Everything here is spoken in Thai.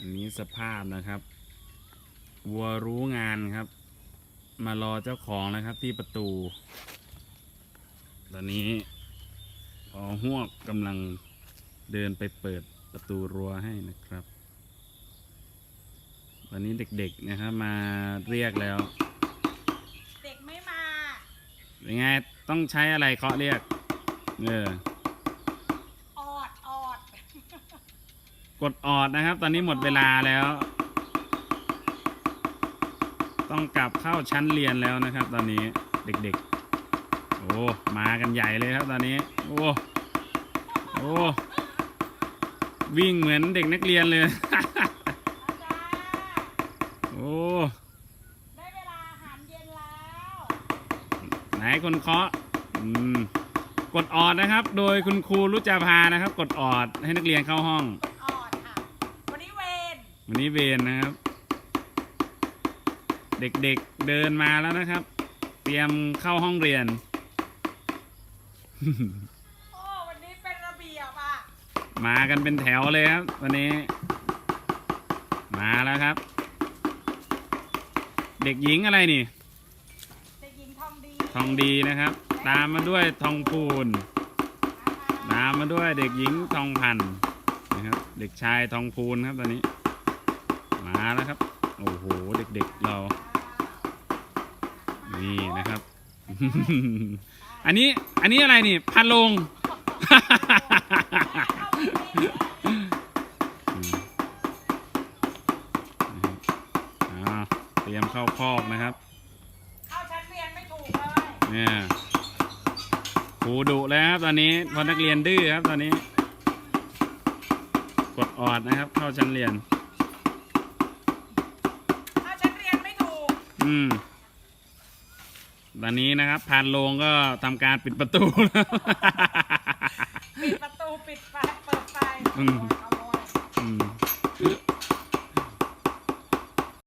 อันนี้สภาพนะครับวัวรู้งานครับ มารอเจ้าของนะครับที่ประตู ตอนนี้พอหวกกำลังเดินไปเปิดประตูรั้วให้นะครับตอนนี้เด็กๆนะครับมาเรียกแล้ว เด็กไม่มาเป็นไงต้องใช้อะไรเคาะเรียก เออออดออด กดออดนะครับ ตอนนี้หมดเวลาแล้ว ต้องกลับเข้าชั้นเรียนแล้วนะครับ ตอนนี้เด็กๆ โอ้มากันใหญ่เลยครับตอนนี้ โอ้โอ้วิ่งเหมือนเด็กนักเรียนเลยโอ้ได้เวลาอาหารเย็นแล้วไหนคนเคาะอืมกดออดนะครับ โดยคุณครูรุจาภานะครับ กดออดให้นักเรียนเข้าห้อง ออดค่ะ วันนี้เวน วันนี้เวรนะครับ เด็กๆเดินมาแล้วนะครับ เตรียมเข้าห้องเรียน โอ้วันนี้เป็นระเบียบอะมากันเป็นแถวเลยครับ วันนี้ มาแล้วครับ เด็กหญิงอะไรนี่ เด็กหญิงทองดีทองดีนะครับ ตามมาด้วยทองพูน ตามมาด้วยเด็กหญิงทองพันธุ์นะครับ เด็กชายทองพูนครับตอนนี้ มาแล้วครับ โอ้โห เด็กๆเรา นี่นะครับ อันนี้ อันนี้อะไรนี่ พันลง เตรียมเข้าคอกนะครับ เข้าชั้นเรียนไม่ถูกเลยเนี่ยครูดุแล้วครับตอนนี้พอนักเรียนดื้อครับตอนนี้ กดออดนะครับ เข้าชั้นเรียน เข้าชั้นเรียนไม่ถูก อืม ตอนนี้นะครับพานโรงก็ทำการปิดประตูแล้ว ปิดประตูปิดไฟเปิดไฟอืม